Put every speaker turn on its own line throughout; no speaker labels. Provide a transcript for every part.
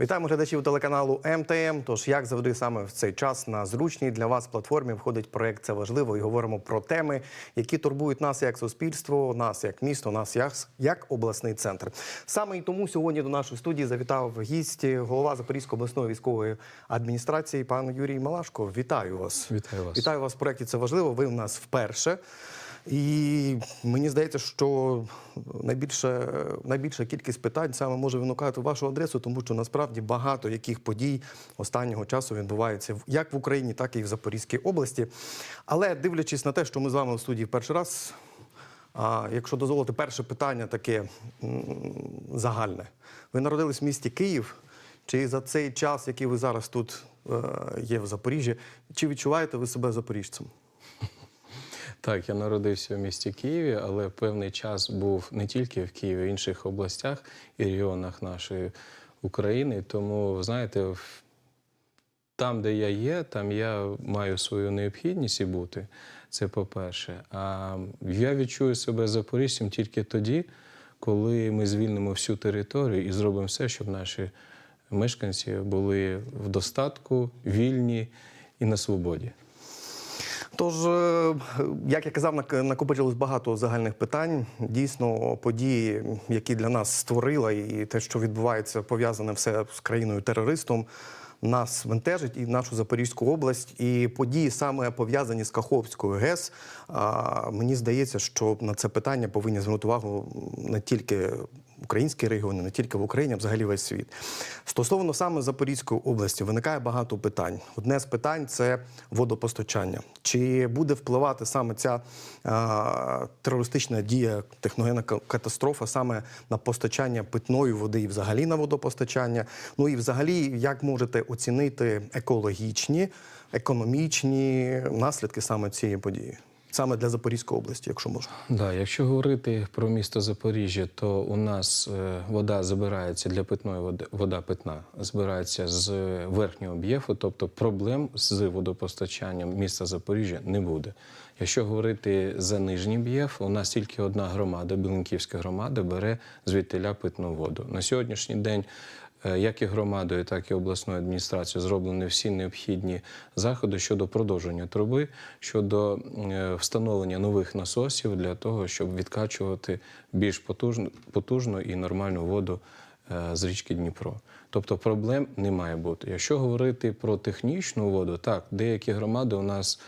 Вітаємо глядачів телеканалу МТМ. Тож, як завжди, саме в цей час на зручній для вас платформі входить проект Це важливо і говоримо про теми, які турбують нас як суспільство, нас як місто, нас як, як обласний центр. Саме і тому сьогодні до нашої студії завітав гість, голова Запорізької обласної військової адміністрації, пан Юрій Малашко. Вітаю вас.
Вітаю вас.
Вітаю вас в проєкті Це важливо. Ви в нас вперше. І мені здається, що найбільше, найбільша кількість питань саме може виникати в вашу адресу, тому що насправді багато яких подій останнього часу відбувається як в Україні, так і в Запорізькій області. Але дивлячись на те, що ми з вами в студії в перший раз, а, якщо дозволите, перше питання таке загальне. Ви народились в місті Київ. Чи за цей час, який ви зараз тут е, є в Запоріжжі, чи відчуваєте ви себе запоріжцем?
Так, я народився в місті Києві, але певний час був не тільки в Києві, й інших областях і регіонах нашої України. Тому, знаєте, там, де я є, там я маю свою необхідність і бути. Це по-перше. А я відчую себе запоріжцем тільки тоді, коли ми звільнимо всю територію і зробимо все, щоб наші мешканці були в достатку, вільні і на свободі.
Тож, е, як я казав, нак- накопичилось багато загальних питань. Дійсно, події, які для нас створила, і те, що відбувається, пов'язане все з країною терористом. Нас бентежить і нашу Запорізьку область, і події саме пов'язані з Каховською ГЕС. А, мені здається, що на це питання повинні звернути увагу не тільки українські регіони, не тільки в Україні, а взагалі весь світ. Стосовно саме Запорізької області виникає багато питань. Одне з питань це водопостачання. Чи буде впливати саме ця а, терористична дія, техногенна катастрофа саме на постачання питної води і взагалі на водопостачання? Ну і взагалі, як можете оцінити екологічні, економічні наслідки саме цієї події? Саме для Запорізької області, якщо можна.
Да, якщо говорити про місто Запоріжжя, то у нас е, вода забирається для питної води, вода питна збирається з верхнього об'єкту, тобто проблем з водопостачанням міста Запоріжжя не буде. Якщо говорити за нижній б'єф, у нас тільки одна громада, Білинківська громада, бере звідтиля питну воду. На сьогоднішній день як і громадою, так і обласною адміністрацією зроблені всі необхідні заходи щодо продовження труби, щодо е, встановлення нових насосів для того, щоб відкачувати більш потужну, потужну і нормальну воду е, з річки Дніпро. Тобто проблем не має бути. Якщо говорити про технічну воду, так, деякі громади у нас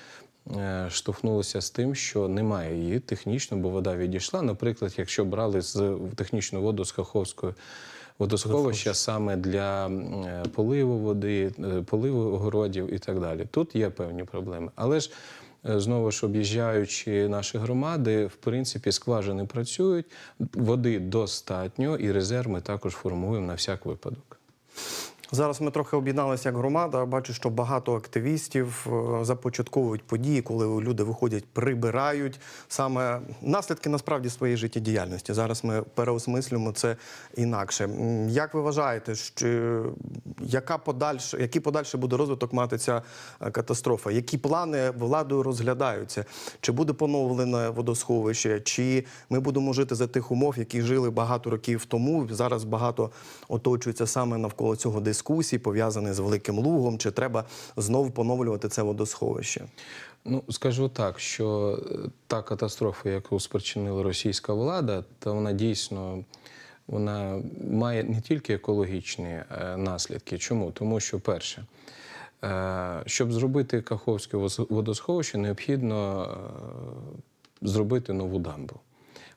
е, штовхнулися з тим, що немає її технічно, бо вода відійшла. Наприклад, якщо брали з технічну воду з Каховської водосховища саме для е, поливу води, е, поливу огородів і так далі. Тут є певні проблеми. Але ж е, знову ж об'їжджаючи наші громади, в принципі, скважини працюють, води достатньо, і резерв ми також формуємо на всяк випадок.
Зараз ми трохи об'єдналися як громада. Бачу, що багато активістів е, започатковують події, коли люди виходять, прибирають саме наслідки насправді своєї життєдіяльності. Зараз ми переосмислюємо це інакше. Як ви вважаєте, що яка подальше, який подальше буде розвиток мати ця е, катастрофа? Які плани владою розглядаються? Чи буде поновлене водосховище? Чи ми будемо жити за тих умов, які жили багато років тому? Зараз багато оточується саме навколо цього дискусії, пов'язані з великим лугом. Чи треба знову поновлювати це водосховище?
Ну, скажу так, що е, та катастрофа, яку спричинила російська влада, то вона дійсно вона має не тільки екологічні е, наслідки. Чому? Тому що, перше, е, щоб зробити Каховське водосховище, необхідно зробити нову дамбу.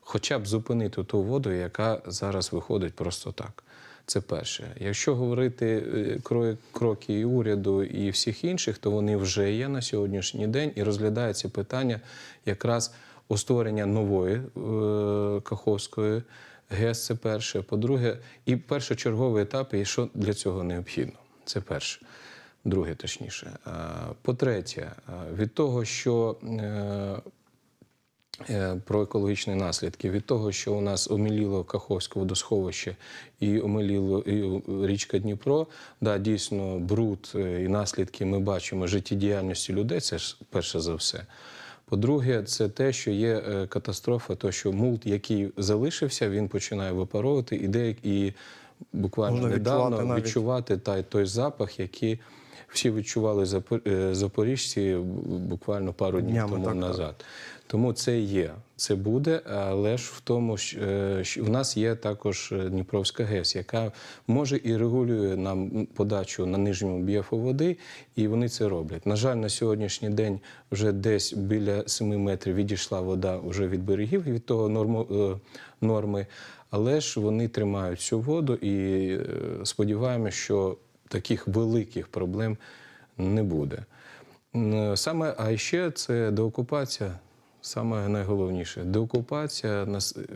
Хоча б зупинити ту воду, яка зараз виходить просто так. Це перше. Якщо говорити е, кроки і уряду і всіх інших, то вони вже є на сьогоднішній день і розглядається питання якраз у створення нової е, Каховської ГЕС. Це перше. По-друге, і першочерговий етап, і що для цього необхідно. Це перше. Друге, точніше. По-третє, від того, що е, Е, про екологічні наслідки від того, що у нас оміліло Каховське водосховище і омиліло і річка Дніпро. Да, дійсно, бруд е, і наслідки ми бачимо життєдіяльності людей. Це ж перше за все. По-друге, це те, що є е, катастрофа, то що мул, який залишився, він починає випаровувати і деякі. І буквально
Можна
недавно
відчувати
відчувати та, той запах, який всі відчували е, запоріжці буквально пару днів
Днями,
тому
так, так.
Тому це є, це буде, але ж в тому, що е, в нас є також е, Дніпровська ГЕС, яка може і регулює нам подачу на нижньому бієфу води, і вони це роблять. На жаль, на сьогоднішній день вже десь біля 7 метрів відійшла вода вже від берегів від того норму, е, норми, але ж вони тримають цю воду і сподіваємося, що таких великих проблем не буде. Саме, а ще це деокупація. Саме найголовніше. Деокупація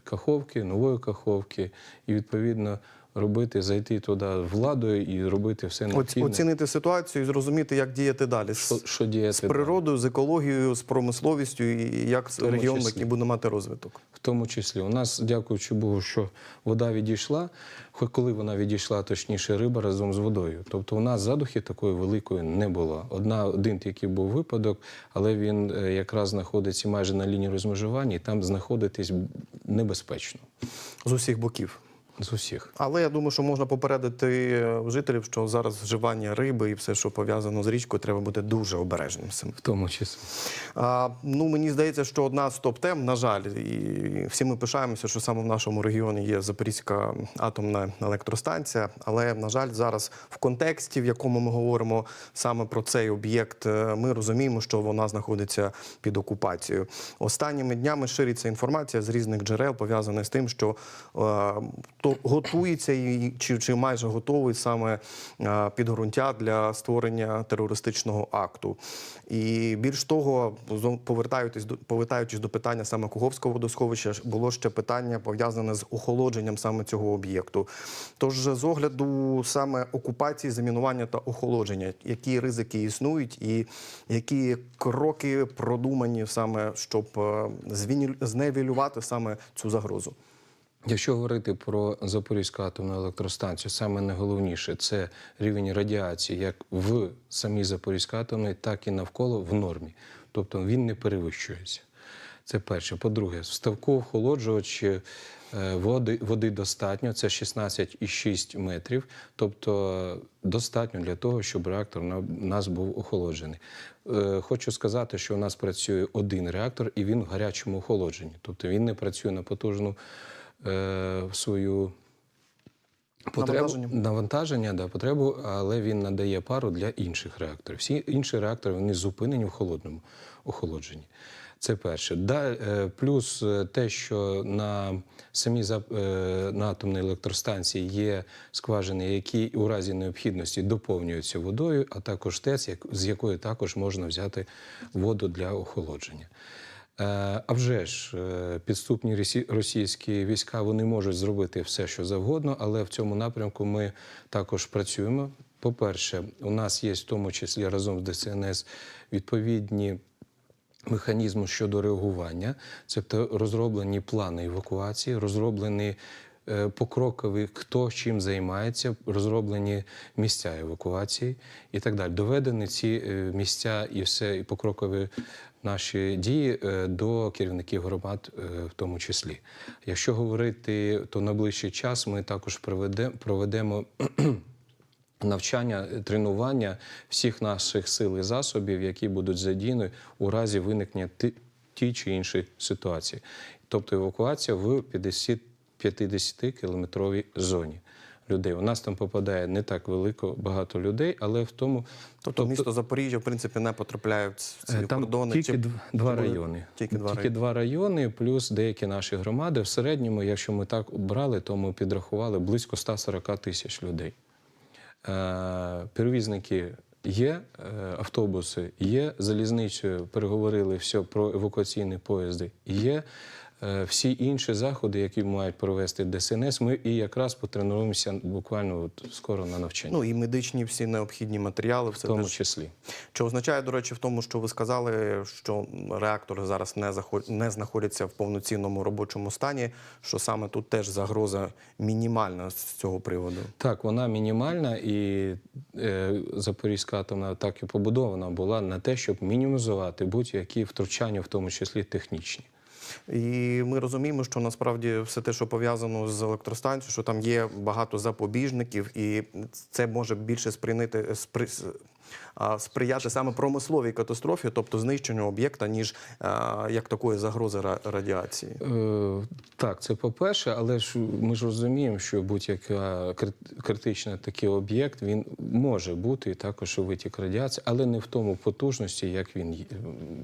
Каховки, нової Каховки, і відповідно робити, зайти туди владою і робити все необхідне.
Оцінити ситуацію і зрозуміти, як діяти далі.
Що, що діяти
з
далі.
з екологією, з промисловістю, і як регіон який буде мати розвиток.
В тому числі у нас, дякуючи Богу, що вода відійшла. Хоч коли вона відійшла, точніше, риба разом з водою. Тобто у нас задухи такої великої не було. Одна один тільки був випадок, але він е, якраз знаходиться майже на лінії розмежування, і там знаходитись небезпечно
З усіх боків.
З усіх.
Але я думаю, що можна попередити е, жителів, що зараз вживання риби і все, що пов'язано з річкою, треба бути дуже обережним. цим.
В тому числі.
А, ну, мені здається, що одна з топ-тем, на жаль, і всі ми пишаємося, що саме в нашому регіоні є Запорізька атомна електростанція. Але, на жаль, зараз в контексті, в якому ми говоримо саме про цей об'єкт, е, ми розуміємо, що вона знаходиться під окупацією. Останніми днями шириться інформація з різних джерел, пов'язана з тим, що е, готується і чи, чи майже готовий саме підґрунтя для створення терористичного акту. І більш того, повертаючись до повертаючись до питання саме Куговського водосховища, було ще питання пов'язане з охолодженням саме цього об'єкту. Тож, з огляду саме окупації, замінування та охолодження, які ризики існують, і які кроки продумані саме, щоб е, саме цю загрозу.
Якщо говорити про Запорізьку атомну електростанцію, саме найголовніше це рівень радіації як в самій Запорізькій атомній, так і навколо в нормі. Тобто він не перевищується. Це перше. По-друге, вставку охолоджувач е, води, води достатньо, це 16,6 метрів, тобто достатньо для того, щоб реактор на- нас був охолоджений. Е, Хочу сказати, що у нас працює один реактор, і він в гарячому охолодженні. Тобто він не працює на потужну свою потребу
Навантаження.
навантаження, да, потребу, але він надає пару для інших реакторів. Всі інші реактори вони зупинені в холодному охолодженні. Це перше. Да, е, плюс е, те, що на самій зап- е, на атомній електростанції є скважини, які у разі необхідності доповнюються водою, а також ТЕЦ, з якої також можна взяти воду для охолодження. Е, А вже ж е, підступні російські війська вони можуть зробити все, що завгодно, але в цьому напрямку ми також працюємо. По-перше, у нас є в тому числі разом з ДСНС відповідні механізми щодо реагування. Тобто розроблені плани евакуації, розроблені е, покрокові, хто чим займається, розроблені місця евакуації і так далі. Доведені ці місця і все, і покрокові наші дії е, до керівників громад, е, в тому числі. Якщо говорити, то на ближчий час ми також проведе- проведемо навчання, тренування всіх наших сил і засобів, які будуть задіяні у разі виникнення тій чи іншої ситуації. Тобто евакуація в 50 50-кілометровій зоні людей. У нас там попадає не так велико багато людей, але в тому
Тобто, місто Запоріжжя, в принципі, не потрапляє в ці
Е, Там
кордони.
тільки
чи-
два райони.
Тільки два
тільки
райони.
два райони, плюс деякі наші громади. В середньому, якщо ми так брали, то ми підрахували близько 140 тисяч людей. Е, Перевізники є, е, автобуси є, залізницею переговорили все про евакуаційні поїзди є. Е, Всі інші заходи, які мають провести ДСНС, ми і якраз потренуємося буквально от скоро на навчанні,
Ну і медичні всі необхідні матеріали,
в
все
тому
теж
числі.
Що означає, до речі, в тому, що ви сказали, що реактори зараз не заход... не знаходяться в повноцінному робочому стані, що саме тут теж загроза мінімальна з цього приводу.
Так, вона мінімальна, і е, Запорізька атомна так і побудована була на те, щоб мінімізувати будь-які втручання, в тому числі технічні.
І ми розуміємо, що насправді все те, що пов'язано з електростанцією, що там є багато запобіжників, і це може більше сприйняти спри, сприяти саме промисловій катастрофі, тобто знищенню об'єкта, ніж як такої загрози ра- радіації.
Е, Так, це по-перше, але ж ми ж розуміємо, що будь-яка крит- критичний такий об'єкт він може бути також витік радіації, але не в тому потужності, як він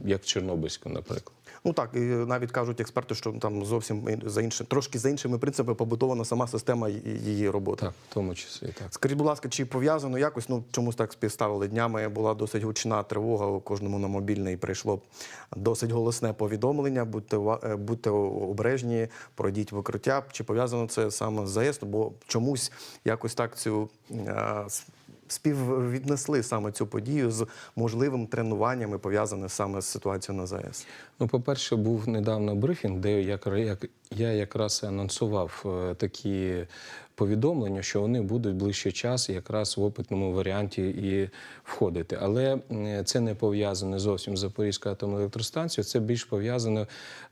як Чорнобильську, наприклад.
Ну так, і навіть кажуть експерти, що там зовсім за іншим, трошки за іншими принципами побудована сама система її роботи.
Так, в тому числі так.
Скажіть, будь ласка, чи пов'язано якось? Ну чомусь так співставили днями. Була досить гучна тривога. У кожному на мобільний прийшло досить голосне повідомлення. Будьте е, будьте обережні, пройдіть в укриття. Чи пов'язано це саме з ЗАЕС? Бо чомусь якось так цю е, співвіднесли саме цю подію з можливим тренуваннями, пов'язаними саме з ситуацією на ЗАЕС.
Ну, по-перше, був недавно брифінг, де як, я якраз анонсував е, такі повідомлення, що вони будуть ближчий час якраз в опитному варіанті і входити. Але це не пов'язане зовсім з Запорізькою атомною електростанцією, це більш пов'язано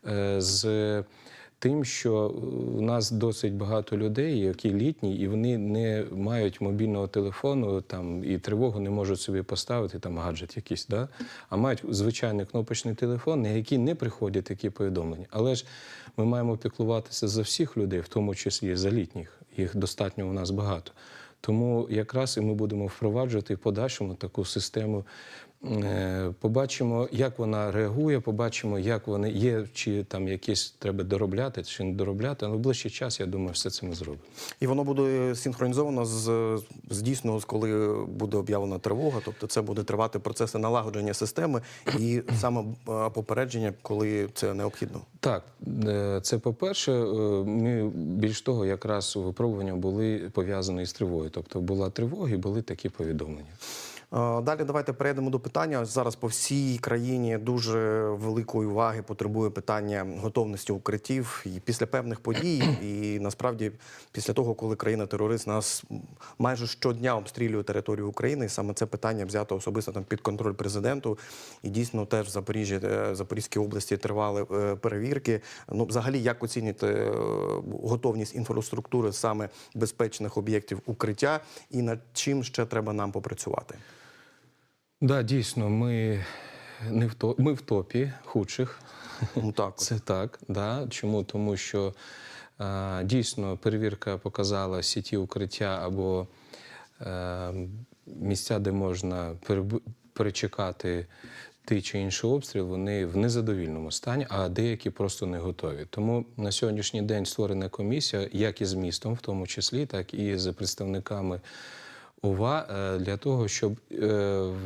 е, з. Тим, що у нас досить багато людей, які літні, і вони не мають мобільного телефону там і тривогу не можуть собі поставити там гаджет якийсь, да? а мають звичайний кнопочний телефон, на який не приходять такі повідомлення. Але ж ми маємо піклуватися за всіх людей, в тому числі за літніх. Їх достатньо у нас багато. Тому якраз і ми будемо впроваджувати в подальшому таку систему. Е, Побачимо, як вона реагує, побачимо, як вони є, чи там якісь треба доробляти, чи не доробляти. Але в ближчий час, я думаю, все це ми зробимо.
І воно буде синхронізовано з, з дійсно, з коли буде об'явлена тривога. Тобто це буде тривати процеси налагодження системи і саме е, попередження, коли це необхідно.
Так, е, це по-перше, е, ми більш того, якраз випробування були пов'язані з тривогою. Тобто була тривога і були такі повідомлення.
Е, Далі давайте перейдемо до питання. Зараз по всій країні дуже великої уваги потребує питання готовності укриттів. І після певних подій, і насправді після того, коли країна-терорист нас майже щодня обстрілює територію України, і саме це питання взято особисто там під контроль президенту. І дійсно теж в Запоріжжі, е, Запорізькій області тривали е, перевірки. Ну, взагалі, як оцінити е, готовність інфраструктури саме безпечних об'єктів укриття, і над чим ще треба нам попрацювати?
Да, дійсно, ми не в то, ми в топі худших.
Ну так.
Це так. Да. Чому? Тому що е, дійсно перевірка показала сіті укриття або е, місця, де можна перечекати той чи інший обстріл, вони в незадовільному стані, а деякі просто не готові. Тому на сьогоднішній день створена комісія, як і з містом, в тому числі, так і з представниками. УВА е, для того, щоб е,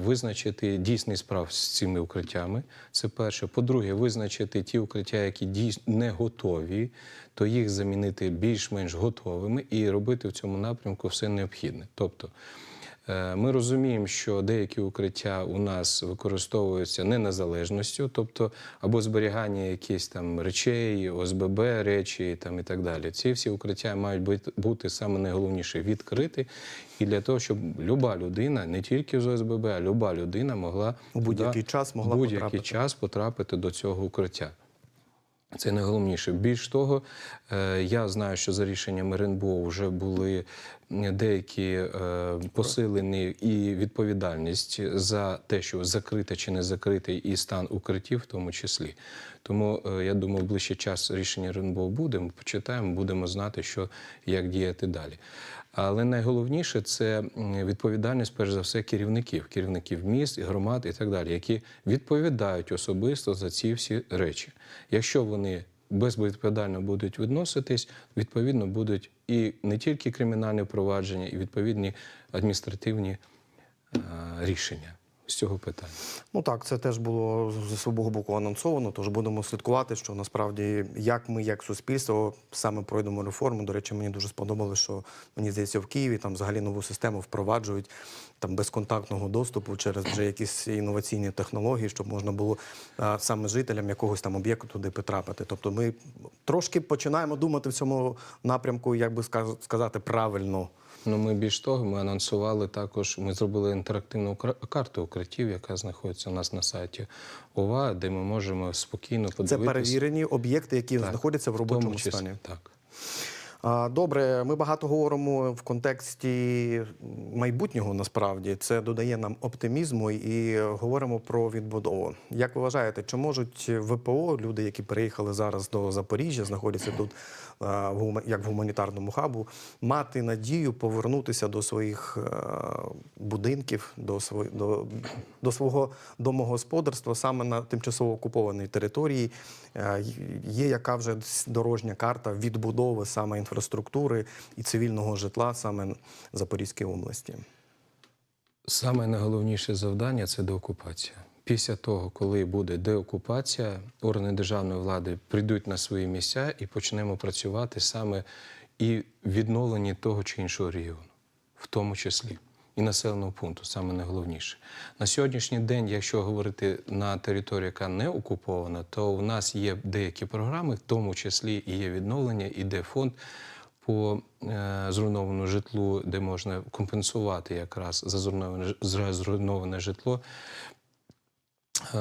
визначити дійсний справ з цими укриттями. Це перше. По-друге, визначити ті укриття, які дійсно не готові, то їх замінити більш-менш готовими і робити в цьому напрямку все необхідне. Тобто. Е, Ми розуміємо, що деякі укриття у нас використовуються не незалежністю, тобто або зберігання якихось там речей, ОСББ речі там і так далі. Ці всі укриття мають бути, саме найголовніше відкриті, і для того, щоб люба людина, не тільки з ОСББ, а люба людина могла
У будь-який час могла
будь-який час потрапити до цього укриття. Це найголовніше. Більш того, е, я знаю, що за рішенням РНБО вже були деякі е, посилені і відповідальність за те, що закрите чи не закритий і стан укриттів, в тому числі. Тому е, я думаю, в ближчий час рішення РНБО буде. Ми почитаємо, будемо знати, що як діяти далі. Але найголовніше це відповідальність, перш за все, керівників, керівників міст, громад і так далі, які відповідають особисто за ці всі речі. Якщо вони безвідповідально будуть відноситись, відповідно будуть і не тільки кримінальні провадження, і відповідні адміністративні е, рішення з цього питання.
Ну так, це теж було зі свого боку анонсовано. Тож будемо слідкувати, що насправді як ми, як суспільство, саме пройдемо реформу. До речі, мені дуже сподобалося, що мені здається, в Києві там взагалі нову систему впроваджують там безконтактного доступу через вже якісь інноваційні технології, щоб можна було а, саме жителям якогось там об'єкту туди потрапити. Тобто, ми трошки починаємо думати в цьому напрямку, як би сказ- сказати, правильно.
Ну, ми більш того, ми анонсували також. Ми зробили інтерактивну карту укриттів, яка знаходиться у нас на сайті ОВА, де ми можемо спокійно
Це перевірені об'єкти, які
Так,
знаходяться в
в
робочому
числі,
стані.
Так.
Добре, ми багато говоримо в контексті майбутнього. Насправді це додає нам оптимізму і говоримо про відбудову. Як ви вважаєте, чи можуть ВПО, люди, які переїхали зараз до Запоріжжя, знаходяться тут як в гуманітарному хабу, мати надію повернутися до своїх е, будинків, до свої, до, до свого домогосподарства саме на тимчасово окупованій території? Е, Є яка вже дорожня карта відбудови саме інфраструктури і цивільного житла саме Запорізькій області?
Саме найголовніше завдання це деокупація. Після того, коли буде деокупація, органи державної влади прийдуть на свої місця і почнемо працювати саме і відновленні того чи іншого регіону, в тому числі і населеного пункту, саме найголовніше. На сьогоднішній день, якщо говорити на території, яка не окупована, то в нас є деякі програми, в тому числі і є відновлення, іде фонд по е, зруйнованому житлу, де можна компенсувати якраз за зруйноване житло. Е,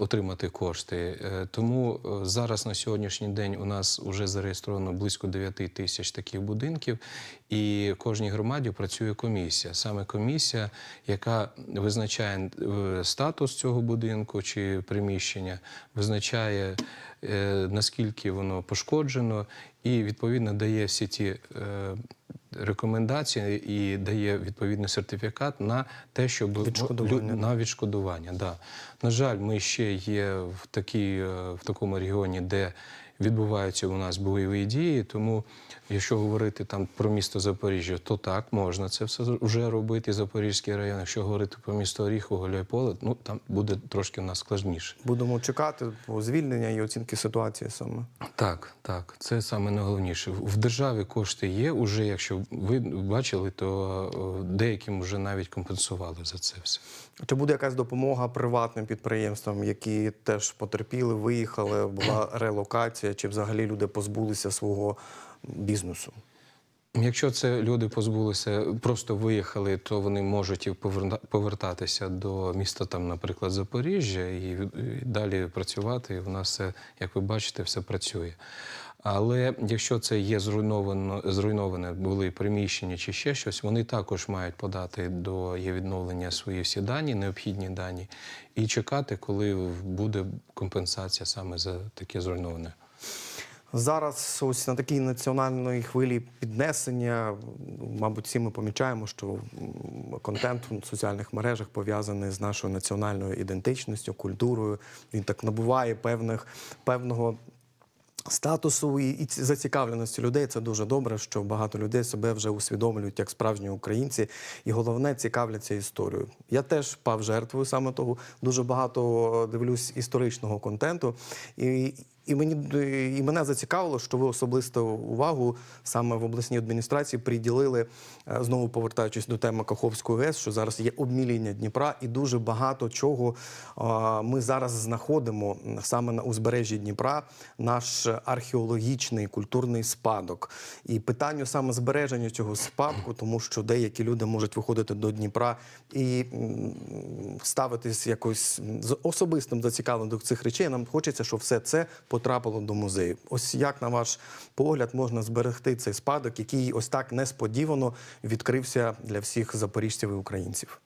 Отримати кошти. Е, Тому е, зараз на сьогоднішній день у нас вже зареєстровано близько 9 тисяч таких будинків, і кожній громаді працює комісія. Саме комісія, яка визначає статус цього будинку чи приміщення, визначає наскільки воно пошкоджено, і відповідно дає всі ті е, рекомендації і дає відповідний сертифікат на те, щоб
Відшкодування.
на відшкодування. Да. На жаль, ми ще є в, такій, е, в такому регіоні, де відбуваються у нас бойові дії. Тому, якщо говорити там про місто Запоріжжя, то так можна це все вже робити. Запорізький район. Якщо говорити про місто Оріхово, Гуляйполе, ну там буде трошки у нас складніше.
Будемо чекати звільнення і оцінки ситуації саме.
Так, так, це саме найголовніше. В державі кошти є. Уже якщо ви бачили, то деяким вже навіть компенсували за це все.
Чи буде якась допомога приватним підприємствам, які теж потерпіли, виїхали, була релокація, чи взагалі люди позбулися свого бізнесу?
Якщо це люди позбулися, просто виїхали, то вони можуть повертатися до міста, там, наприклад, Запоріжжя, і, далі працювати. І в нас все, як ви бачите, все працює. Але якщо це є зруйновано, зруйноване були приміщення чи ще щось, вони також мають подати до є відновлення свої всі дані, необхідні дані, і чекати, коли буде компенсація саме за таке зруйноване.
Зараз ось на такій національної хвилі піднесення, мабуть, всі ми помічаємо, що контент в соціальних мережах пов'язаний з нашою національною ідентичністю, культурою. Він так набуває певних певного. Статусу і, і ці- зацікавленості людей це дуже добре, що багато людей себе вже усвідомлюють як справжні українці, і головне цікавляться історією. Я теж пав жертвою саме того. Дуже багато дивлюсь історичного контенту, і, і мені і мене зацікавило, що ви особисто увагу саме в обласній адміністрації приділили е, знову повертаючись до теми Каховської ГЕС, що зараз є обміління Дніпра, і дуже багато чого ми зараз знаходимо саме на узбережжі Дніпра, наш археологічний культурний спадок. І питанню саме збереження цього спадку, тому що деякі люди можуть виходити до Дніпра і ставитись якось з особистим зацікавленням до цих речей. Нам хочеться, щоб все це потрапило до музею. Ось як на ваш погляд можна зберегти цей спадок, який ось так несподівано відкрився для всіх запоріжців і українців.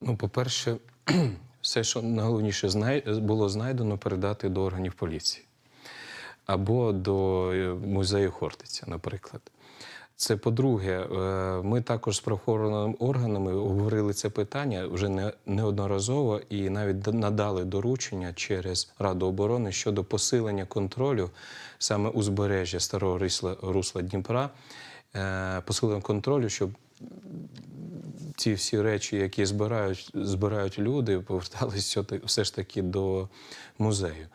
Ну, по-перше, все, що найголовніше було знайдено, передати до органів поліції або до е, музею Хортиця, наприклад. Це по-друге, е, ми також з правоохоронними органами обговорили це питання вже не- неодноразово і навіть надали доручення через Раду оборони щодо посилення контролю саме узбережжя старого русла, русла Дніпра, е, посилення контролю, щоб ці всі речі, які збирають, збирають люди, поверталися все ж таки до музею.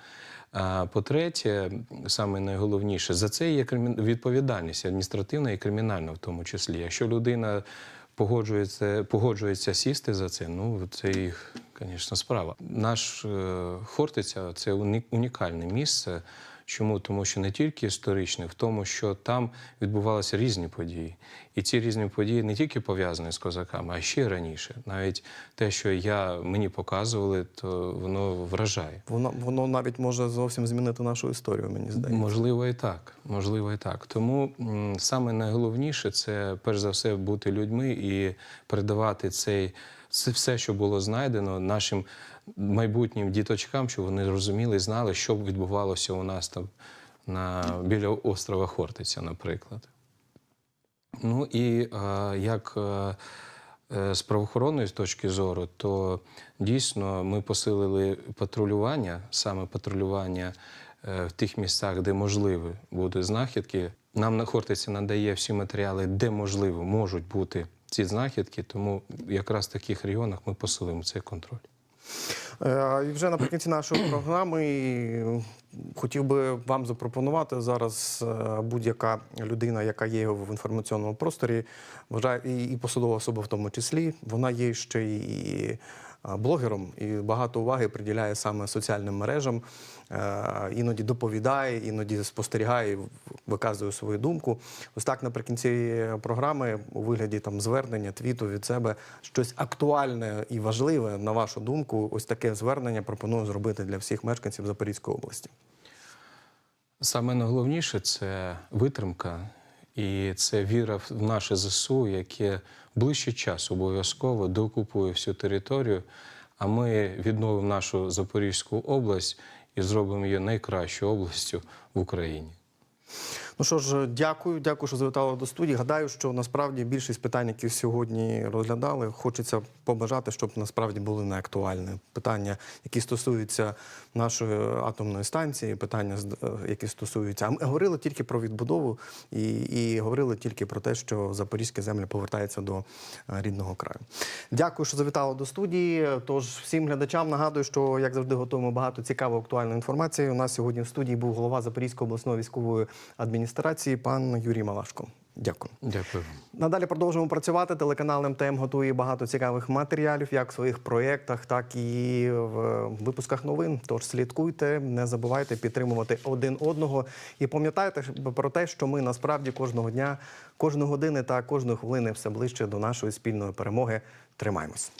А по-третє, саме найголовніше, за це є відповідальність адміністративна і кримінальна в тому числі. Якщо людина погоджується, погоджується сісти за це, ну це їх, звісно, справа. Наш е, Хортиця це уні- унікальне місце. Чому? Тому що не тільки історичний, в тому, що там відбувалися різні події. І ці різні події не тільки пов'язані з козаками, а ще раніше. Навіть те, що я, мені показували, то воно вражає.
Воно, воно навіть може зовсім змінити нашу історію, мені здається.
Можливо, і так. Можливо, і так. Тому саме найголовніше це перш за все бути людьми і передавати цей це все, що було знайдено нашим майбутнім діточкам, щоб вони розуміли і знали, що відбувалося у нас там на біля острова Хортиця, наприклад. Ну і е, як е, е, з правоохоронної точки зору, то дійсно ми посилили патрулювання, саме патрулювання е, в тих місцях, де можливі будуть знахідки. Нам на Хортиці надає всі матеріали, де можливо можуть бути ці знахідки, тому якраз в таких регіонах ми посилимо цей контроль.
Е, І вже наприкінці нашої програми хотів би вам запропонувати зараз е, будь-яка людина, яка є в інформаційному просторі, вважає і, посадова особа в тому числі, вона є ще і блогером, і багато уваги приділяє саме соціальним мережам. Е, Іноді доповідає, іноді спостерігає, виказує свою думку. Ось так наприкінці програми у вигляді там звернення, твіту від себе щось актуальне і важливе, на вашу думку, ось таке звернення пропоную зробити для всіх мешканців Запорізької області.
Саме найголовніше це витримка і це віра в наше ЗСУ, яке ближче час обов'язково докупує всю територію. А ми відновимо нашу Запорізьку область і зробимо її найкращою областю в Україні.
Ну що ж, дякую, дякую, що завітали до студії. Гадаю, що насправді більшість питань, які сьогодні розглядали, хочеться побажати, щоб насправді були неактуальні питання, які стосуються нашої атомної станції, питання, е, які стосуються. А ми говорили тільки про відбудову і, і говорили тільки про те, що запорізькі землі повертаються до е, рідного краю. Дякую, що завітали до студії. Тож всім глядачам нагадую, що як завжди готуємо багато цікавої актуальної інформації. У нас сьогодні в студії був голова Запорізької обласної військової адміністрації, пан Юрій Малашко. Дякую.
Дякую.
Надалі продовжуємо працювати. Телеканал МТМ готує багато цікавих матеріалів, як в своїх проєктах, так і в випусках новин. Тож слідкуйте, не забувайте підтримувати один одного і пам'ятайте про те, що ми насправді кожного дня, кожної години та кожної хвилини все ближче до нашої спільної перемоги. Тримаємось.